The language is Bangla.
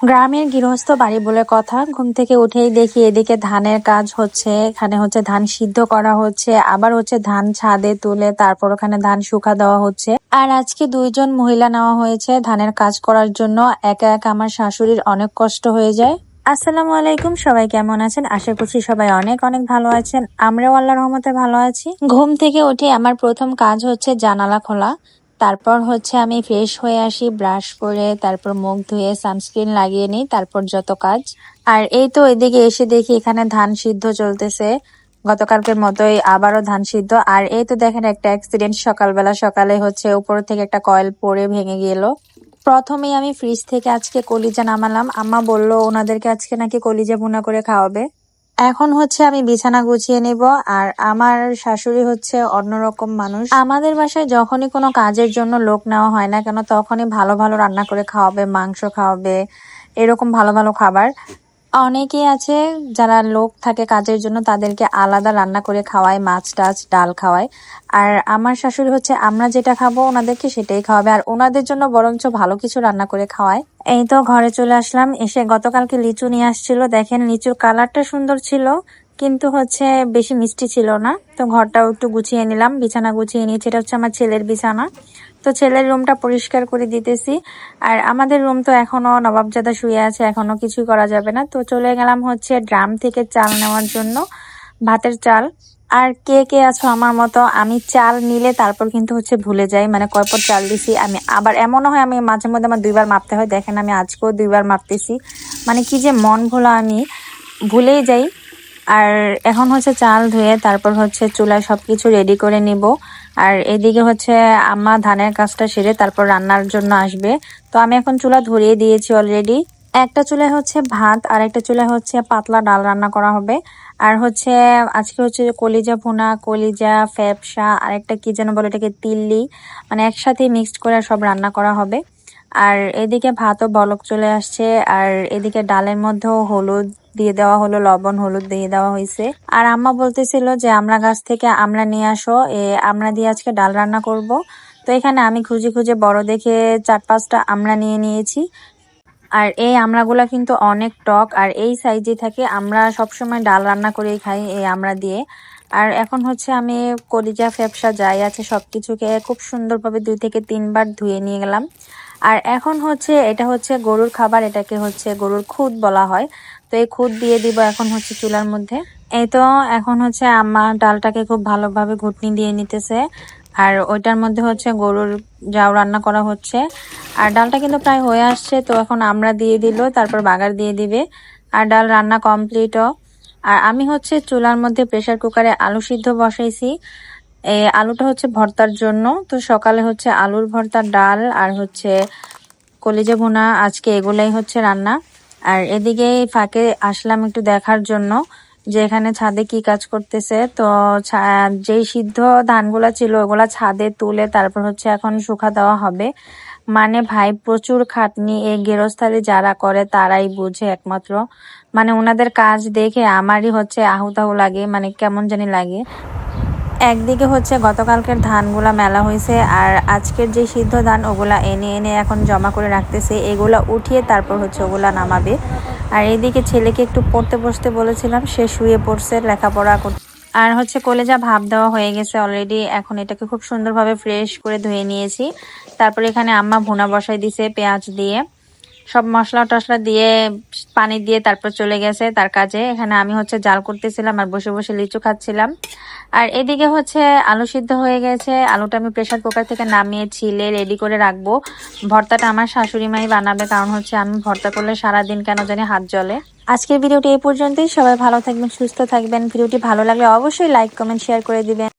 গ্রামের গৃহস্থ বাড়ি বলে কথা। ঘুম থেকে উঠেই দেখি এদিকে ধানের কাজ হচ্ছে, এখানে হচ্ছে ধান সিদ্ধ করা হচ্ছে, আবার হচ্ছে ধান ছাদে তুলে তারপর ওখানে ধান শুকা দেওয়া হচ্ছে। আর আজকে দুইজন মহিলা নেওয়া হয়েছে ধানের কাজ করার জন্য। একা একা আমার শাশুড়ির অনেক কষ্ট হয়ে যায়। আসসালামু আলাইকুম, সবাই কেমন আছেন? আশা করছি সবাই অনেক অনেক ভালো আছেন। আমরাও আল্লাহ রহমতে ভালো আছি। ঘুম থেকে উঠে আমার প্রথম কাজ হচ্ছে জানালা খোলা। তারপর হচ্ছে আমি ফ্রেশ হয়ে আসি ব্রাশ করে, তারপর মুখ ধুয়ে সানস্ক্রিন লাগিয়ে নিই, তারপর যত কাজ। আর এই তো এদিকে এসে দেখি এখানে ধান সিদ্ধ চলতেছে। গতকালকের মতোই আবারও ধান সিদ্ধ। আর এই তো দেখেন একটা অ্যাক্সিডেন্ট সকালবেলা, সকালে হচ্ছে উপর থেকে একটা কয়েল পড়ে ভেঙে গেল। প্রথমেই আমি ফ্রিজ থেকে আজকে কলিজা নামালাম। আম্মা বলল, ওনাদেরকে আজকে নাকি কলিজা ভুনা করে খাওয়াবে? এখন হচ্ছে আমি বিছানা গুছিয়ে নেব, আর আমার শাশুড়ি হচ্ছে অন্যরকম মানুষ। আমাদের বাসায় যখনই কোনো কাজের জন্য লোক নেওয়া হয় না কেন, তখনই ভালো ভালো রান্না করে খাওয়াবে, মাংস খাওয়াবে, এরকম ভালো ভালো খাবার। অনেকেই আছে যারা লোক থাকে কাজের জন্য, তাদেরকে আলাদা রান্না করে খাওয়ায়, মাছ টাছ, ডাল খাওয়ায়। আর আমার শাশুড়ি হচ্ছে, আমরা যেটা খাব ওনাদেরকে সেটাই খাওয়াবে। আর ওনাদের জন্য বরঞ্চ ভালো কিছু রান্না করে খাওয়ায়। এই তো ঘরে চলে আসলাম, এসে গতকালকে লিচু নিয়ে আসছিল। দেখেন, লিচুর কালারটা সুন্দর ছিল। কিন্তু হচ্ছে বেশি মিষ্টি ছিল না। তো ঘরটাও একটু গুছিয়ে নিলাম, বিছানা গুছিয়ে নিয়েছি। এটা হচ্ছে আমার ছেলের বিছানা। তো ছেলের রুমটা পরিষ্কার করে দিতেছি। আর আমাদের রুম তো এখনও নবাবজাদা শুয়ে আছে, এখনও কিছুই করা যাবে না। তো চলে গেলাম হচ্ছে ড্রাম থেকে চাল নেওয়ার জন্য, ভাতের চাল। আর কে কে আছো আমার মতো, আমি চাল নিলে তারপর কিন্তু হচ্ছে ভুলে যাই। মানে কয়পর চাল দিছি, আমি আবার এমনও হয় আমি মাঝে মধ্যে আমার দুইবার মাপতে হয়। দেখেন আমি আজকেও দুইবার মাপতেছি। মানে কি যে মন ভোলা আমি ভুলেই যাই। আর এখন হচ্ছে চাল ধুয়ে তারপর হচ্ছে চুলায় সব কিছু রেডি করে নিব। আর এদিকে হচ্ছে আম্মা ধানের কাজটা সেরে তারপর রান্নার জন্য আসবে। তো আমি এখন চুলা ধরিয়ে দিয়েছি অলরেডি একটা চুলায় হচ্ছে ভাত, আর একটা চুলায় হচ্ছে পাতলা ডাল রান্না করা হবে। আর হচ্ছে আজকে হচ্ছে কলিজা ভুনা, কলিজা, ফ্যাপসা, আর একটা কি যেন বলে এটাকে, তিল্লি মানে একসাথে মিক্সড করে সব রান্না করা হবে। আর এদিকে ভাতও বলক চলে আসছে, আর এদিকে ডালের মধ্যেও হলুদ দিয়ে দেওয়া হলো, লবণ, হলুদ দিয়ে দেওয়া হয়েছে। আর আম্মা বলতেছিল যে, আমরা গাছ থেকে আমরা নিয়ে আসো, এ, আমরা দিয়ে আজকে ডাল রান্না করব। তো এখানে আমি খুঁজে খুঁজে বড় দেখে চার পাঁচটা আমরা নিয়ে নিয়েছি। আর এই আমড়াগুলা কিন্তু অনেক টক, আর এই সাইজে থাকে, আমরা সবসময় ডাল রান্না করেই খাই এই আমড়া দিয়ে। আর এখন হচ্ছে আমি কলিজা, ফ্যাপসা যাই আছে সব কিছুকে খুব সুন্দরভাবে দুই থেকে তিনবার ধুয়ে নিয়ে গেলাম। আর এখন হচ্ছে, এটা হচ্ছে গরুর খাবার, এটাকে হচ্ছে গরুর খুদ বলা হয়। তো এই খুদ দিয়ে দিব এখন হচ্ছে চুলার মধ্যে। এই তো এখন হচ্ছে আমার ডালটাকে খুব ভালোভাবে ঘুটনি দিয়ে নিতেছে। আর ওইটার মধ্যে হচ্ছে গরুর যাও রান্না করা হচ্ছে। আর ডালটা কিন্তু প্রায় হয়ে আসছে, তো এখন আমরা দিয়ে দিল, তারপর বাগার দিয়ে দিবে। আর ডাল রান্না কমপ্লিটও। আর আমি হচ্ছে চুলার মধ্যে প্রেসার কুকারে আলু সিদ্ধ বসাইছি। এই আলুটা হচ্ছে ভর্তার জন্য। তো সকালে হচ্ছে আলুর ভর্তা, ডাল আর হচ্ছে কলিজা ভুনা, আজকে এগুলাই হচ্ছে রান্না। আর এদিকে ফাঁকে আসলাম একটু দেখার জন্য, যে এখানে ছাদে কি কাজ করতেছে। তো যেই সিদ্ধ ধানগুলা ছিল, ওগুলা ছাদে তুলে তারপর হচ্ছে এখন শুকা দেওয়া হবে। মানে ভাই, প্রচুর খাটনি। এই গেরস্থালি যারা করে তারাই বুঝে একমাত্র। মানে ওনাদের কাজ দেখে আমারই হচ্ছে আহুতাহু লাগে মানে কেমন জানি লাগে। একদিকে হচ্ছে গতকালকের ধানগুলা মেলা হয়েছে আর আজকের যে সিদ্ধ ধান ওগুলা এনে এনে এখন জমা করে রাখতেছে, এগুলা উঠিয়ে তারপর হচ্ছে ওগুলা নামাবে। আর এদিকে ছেলেকে একটু পড়তে বসতে বলেছিলাম, সে শুয়ে পড়ছে, লেখাপড়া করতে আর হচ্ছে কলেজা ভাব দেওয়া হয়ে গেছে অলরেডি এখন এটাকে খুব সুন্দরভাবে ফ্রেশ করে ধুয়ে নিয়েছি। তারপরে এখানে আম্মা ভুনা বসাই দিছে পেঁয়াজ দিয়ে। সব মশলা টশলা দিয়ে, পানি দিয়ে তারপর চলে গেছে তার কাজে। এখানে আমি হচ্ছে জাল করতেছিলাম আর বসে বসে লিচু খাচ্ছিলাম। আর এদিকে হচ্ছে আলু সিদ্ধ হয়ে গেছে। আলুটা আমি প্রেশার কুকার থেকে নামিয়ে ছিলে রেডি করে রাখব। ভর্তাটা আমার শাশুড়ি মাই বানাবে, কারণ হচ্ছে আমি ভর্তা করলে সারাদিন কেন জানি হাত জ্বলে। আজকের ভিডিওটি এই পর্যন্তই। সবাই ভালো থাকবেন, সুস্থ থাকবেন। ভিডিওটি ভালো লাগলে অবশ্যই লাইক কমেন্ট শেয়ার করে দিবেন।